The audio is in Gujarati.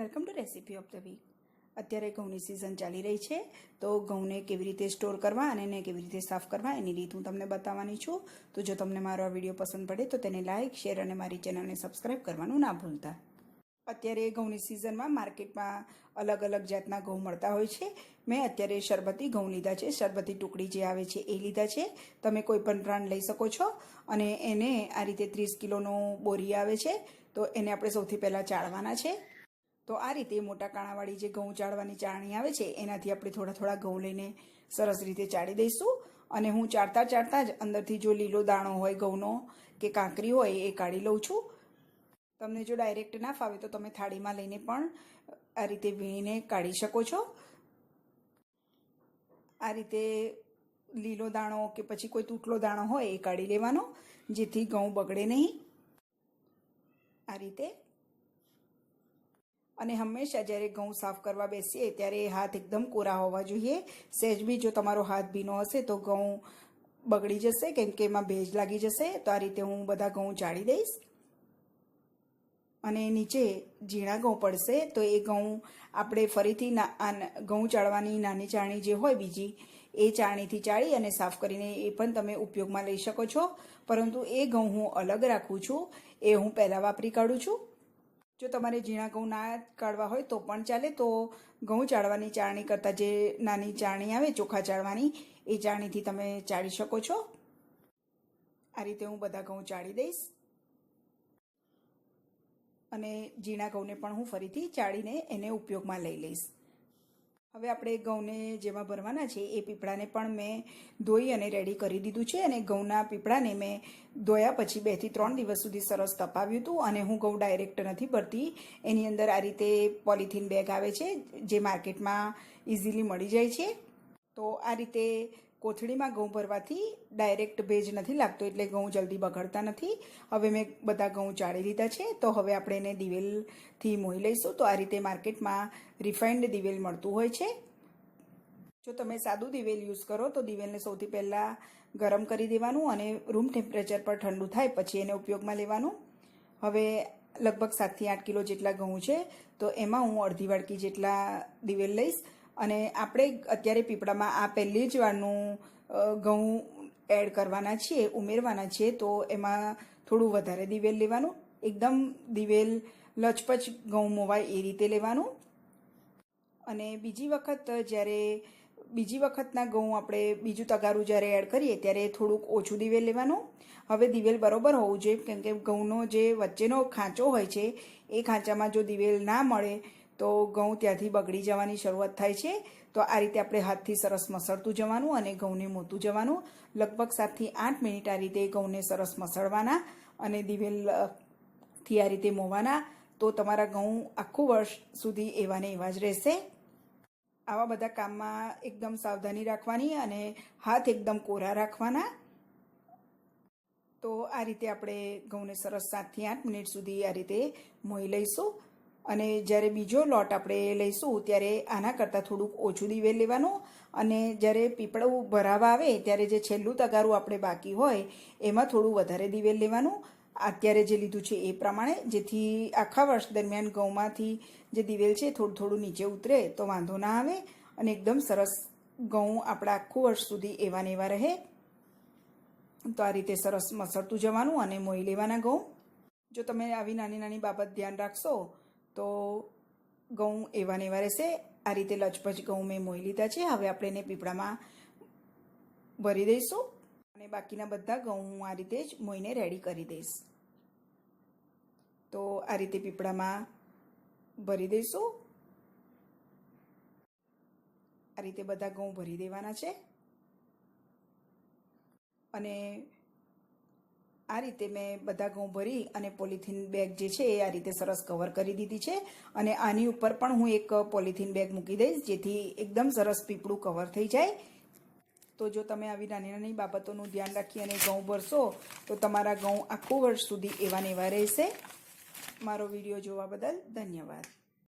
Welcome to recipe of the week. અત્યારે ઘઉંની સિઝન ચાલી રહી છે, તો ઘઉંને કેવી રીતે સ્ટોર કરવા અને એને કેવી રીતે સાફ કરવા એની રીત હું તમને બતાવવાની છું. તો જો તમને મારો આ વીડિયો પસંદ પડે, તો તેને લાઇક શેર અને મારી ચેનલને સબસ્ક્રાઇબ કરવાનું ના ભૂલતા. અત્યારે ઘઉંની સિઝનમાં માર્કેટમાં અલગ અલગ જાતના ઘઉં મળતા હોય છે. મેં અત્યારે શરબતી ઘઉં લીધા છે. શરબતી ટુકડી જે આવે છે એ લીધા છે. તમે કોઈ પણ બ્રાન્ડ લઈ શકો છો અને એને આ રીતે ત્રીસ કિલોનો બોરી આવે છે, તો એને આપણે સૌથી પહેલાં ચાળવાના છે. તો આ રીતે મોટા કાણાવાળી જે ઘઉં ચાળવાની ચાળણી આવે છે, એનાથી આપણે થોડા થોડા ઘઉં લઈને સરસ રીતે ચાળી દઈશું. અને હું ચાળતા ચાળતા જ અંદરથી જો લીલો દાણો હોય, ઘઉંનો કે કાંકરી હોય, એ કાઢી લઉં છું. તમને જો ડાયરેક્ટ ના ફાવે તો તમે થાળીમાં લઈને પણ આ રીતે વીણીને કાઢી શકો છો. આ રીતે લીલો દાણો કે પછી કોઈ તૂટલો દાણો હોય, એ કાઢી લેવાનો, જેથી ઘઉં બગડે નહીં. આ રીતે અને હંમેશા જ્યારે ઘઉં સાફ કરવા બેસીએ ત્યારે હાથ એકદમ કોરા હોવા જોઈએ. સહેજ બી જો તમારો હાથ ભીનો હશે તો ઘઉં બગડી જશે, કેમ કે એમાં ભેજ લાગી જશે. તો આ રીતે હું બધા ઘઉં ચાળી દઈશ. અને નીચે ઝીણા ઘઉં પડશે તો એ ઘઉં આપણે ફરીથી ઘઉં ચાળવાની નાની ચાણી જે હોય બીજી, એ ચાણીથી ચાળી અને સાફ કરીને એ પણ તમે ઉપયોગમાં લઈ શકો છો. પરંતુ એ ઘઉં હું અલગ રાખું છું. એ હું પહેલાં વાપરી કાઢું છું. જો તમારે ઝીણા ઘઉં ના કાઢવા હોય તો પણ ચાલે, તો ઘઉં ચાળવાની ચાળણી કરતાં જે નાની ચાળણી આવે, ચોખા ચાળવાની, એ ચાળણીથી તમે ચાળી શકો છો. આ રીતે હું બધા ઘઉં ચાળી દઈશ. અને ઝીણા ઘઉંને પણ હું ફરીથી ચાળીને એને ઉપયોગમાં લઈ લઈશ. હવે આપણે ઘઉંને જેમાં ભરવાના છે એ પીપળાને પણ મેં ધોઈ અને રેડી કરી દીધું છે અને ઘઉંના પીપળાને મેં ધોયા પછી બેથી ત્રણ દિવસ સુધી સરસ તપાવ્યું હતું અને હું ઘઉં ડાયરેક્ટ નથી ભરતી. એની અંદર આ રીતે પોલિથીન બેગ આવે છે, જે માર્કેટમાં ઇઝીલી મળી જાય છે. તો આ રીતે કોથળીમાં ઘઉં ભરવાથી ડાયરેક્ટ ભેજ નથી લાગતો, એટલે ઘઉં જલ્દી બગડતા નથી. હવે મેં બધા ઘઉં ચાળી લીધા છે, તો હવે આપણે એને દિવેલથી મોઈ લઈશું. તો આ રીતે માર્કેટમાં રિફાઇન્ડ દિવેલ મળતું હોય છે. જો તમે સાદું દિવેલ યુઝ કરો, તો દિવેલને સૌથી પહેલાં ગરમ કરી દેવાનું અને રૂમ ટેમ્પરેચર પર ઠંડુ થાય પછી એને ઉપયોગમાં લેવાનું. હવે લગભગ સાતથી આઠ કિલો જેટલા ઘઉં છે, તો એમાં હું અડધી વાડકી જેટલા દિવેલ લઈશ. અને આપણે અત્યારે પીપળામાં આ પહેલી જ વારનું ઘઉં એડ કરવાના છીએ, ઉમેરવાના છીએ, તો એમાં થોડું વધારે દિવેલ લેવાનું. એકદમ દિવેલ લચપચ ઘઉં મોવાય એ રીતે લેવાનું. અને બીજી વખત જ્યારે, બીજી વખતના ઘઉં આપણે બીજું તગારું જ્યારે એડ કરીએ, ત્યારે થોડુંક ઓછું દિવેલ લેવાનું. હવે દિવેલ બરોબર હોવું જોઈએ, કેમ કે ઘઉંનો જે વચ્ચેનો ખાંચો હોય છે, એ ખાંચામાં જો દિવેલ ના મળે તો ઘઉં ત્યાંથી બગડી જવાની શરૂઆત થાય છે. તો આ રીતે આપણે હાથથી સરસ મસળતું જવાનું અને ઘઉંને મોતું જવાનું. લગભગ સાતથી આઠ મિનિટ આ રીતે ઘઉંને સરસ મસળવાના અને દિવેલથી આ રીતે મોવાના. તો તમારા ઘઉં આખું વર્ષ સુધી એવા ને એવા જ રહેશે. આવા બધા કામમાં એકદમ સાવધાની રાખવાની અને હાથ એકદમ કોરા રાખવાના. તો આ રીતે આપણે ઘઉંને સરસ સાતથી આઠ મિનિટ સુધી આ રીતે મોઈ લઈશું. અને જ્યારે બીજો લોટ આપણે લઈશું, ત્યારે આના કરતાં થોડુંક ઓછું દિવેલ લેવાનું અને જ્યારે પીપળું ભરાવા આવે, ત્યારે જે છેલ્લું તગારું આપણે બાકી હોય, એમાં થોડું વધારે દિવેલ લેવાનું. અત્યારે જે લીધું છે એ પ્રમાણે, જેથી આખા વર્ષ દરમિયાન ઘઉંમાંથી જે દિવેલ છે થોડું થોડું નીચે ઉતરે, તો વાંધો ના આવે અને એકદમ સરસ ઘઉં આપણા આખું વર્ષ સુધી એવા ને એવા રહે. તો આ રીતે સરસ મસળતું જવાનું અને મોઈ લેવાના ઘઉં. જો તમે આવી નાની નાની બાબત ધ્યાન રાખશો તો ઘઉં એવા ને એવા રહેશે. આ રીતે લચપચ ઘઉં મેં મોઈ લીધા છે. હવે આપણે એને પીપળામાં ભરી દઈશું અને બાકીના બધા ઘઉં હું આ રીતે જ મોઈને રેડી કરી દઈશ. તો આ રીતે પીપળામાં ભરી દઈશું. આ રીતે બધા ઘઉં ભરી દેવાના છે. અને આ રીતે મેં બધા ઘઉં ભરી અને પોલિથીન બેગ જે છે એ આ રીતે સરસ કવર કરી દીધી છે. અને આની ઉપર પણ હું એક પોલિથીન બેગ મૂકી દઈશ, જેથી એકદમ સરસ પીપળું કવર થઈ જાય. તો જો તમે આવી નાની નાની બાબતોનું ધ્યાન રાખી અને ઘઉં ભરશો, તો તમારા ઘઉં આખું વર્ષ સુધી એવા ને એવા રહેશે. મારો વીડિયો જોવા બદલ ધન્યવાદ.